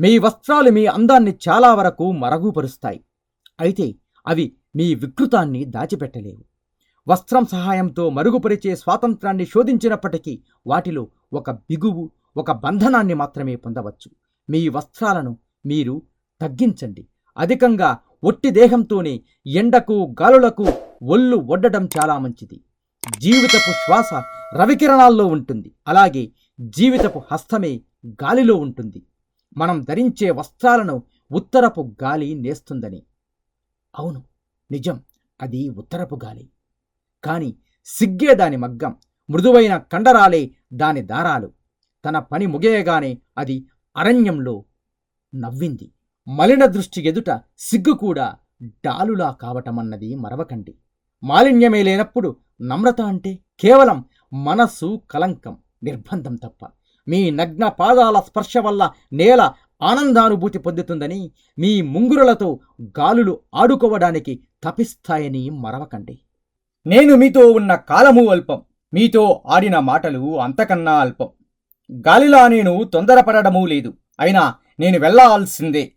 మీ వస్త్రాలు మీ అందాన్ని చాలా వరకు మరుగుపరుస్తాయి. అయితే అవి మీ వికృతాన్ని దాచిపెట్టలేవు. వస్త్రం సహాయంతో మరుగుపరిచే స్వాతంత్రాన్ని శోధించినప్పటికీ వాటిలో ఒక బిగువు ఒక బంధనాన్ని మాత్రమే పొందవచ్చు. మీ వస్త్రాలను మీరు తగ్గించండి. అధికంగా ఒట్టి దేహంతోనే ఎండకు గాలులకు ఒళ్ళు ఒడ్డడం చాలా మంచిది. జీవితపు శ్వాస రవికిరణాల్లో ఉంటుంది. అలాగే జీవితపు హస్తమే గాలిలో ఉంటుంది. మనం ధరించే వస్త్రాలను ఉత్తరపు గాలి నేస్తుందని. అవును నిజం అది ఉత్తరపు గాలి. కాని సిగ్గే దాని మగ్గం మృదువైన కండరాలే దాని దారాలు. తన పని ముగియగానే అది అరణ్యంలో నవ్వింది. మలిన దృష్టి ఎదుట సిగ్గు కూడా డాలులా కావటమన్నది మరవకండి. మాలిన్యమే లేనప్పుడు నమ్రత అంటే కేవలం మనస్సు కలంకం నిర్బంధం తప్ప. మీ నగ్న పాదాల స్పర్శ వల్ల నేల ఆనందానుభూతి పొందుతుందని మీ ముంగురులతో గాలులు ఆడుకోవడానికి తపిస్తాయని మరవకండి. నేను మీతో ఉన్న కాలము అల్పం మీతో ఆడిన మాటలు అంతకన్నా అల్పం. గాలిలా నేను తొందరపడడమూ లేదు అయినా నేను వెళ్ళాల్సిందే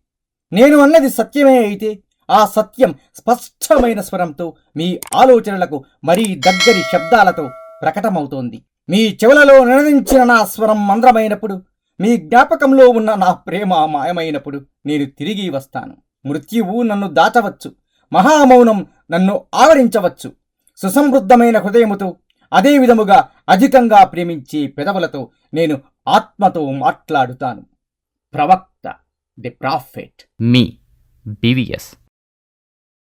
నేను అన్నది సత్యమే అయితే ఆ సత్యం స్పష్టమైన స్వరంతో మీ ఆలోచనలకు మరీ దగ్గరి శబ్దాలతో ప్రకటమవుతోంది. మీ చెవులలో నినదించిన నా స్వరం మంద్రమైనప్పుడు మీ జ్ఞాపకంలో ఉన్న నా ప్రేమ మాయమైనప్పుడు నేను తిరిగి వస్తాను. మృత్యువు నన్ను దాచవచ్చు. మహామౌనం నన్ను ఆవరించవచ్చు. సుసమృద్ధమైన హృదయముతో అదే విధముగా అధికంగా ప్రేమించే పెదవులతో నేను ఆత్మతో మాట్లాడుతాను. ప్రవక్త ది ప్రాఫెట్. Me BVS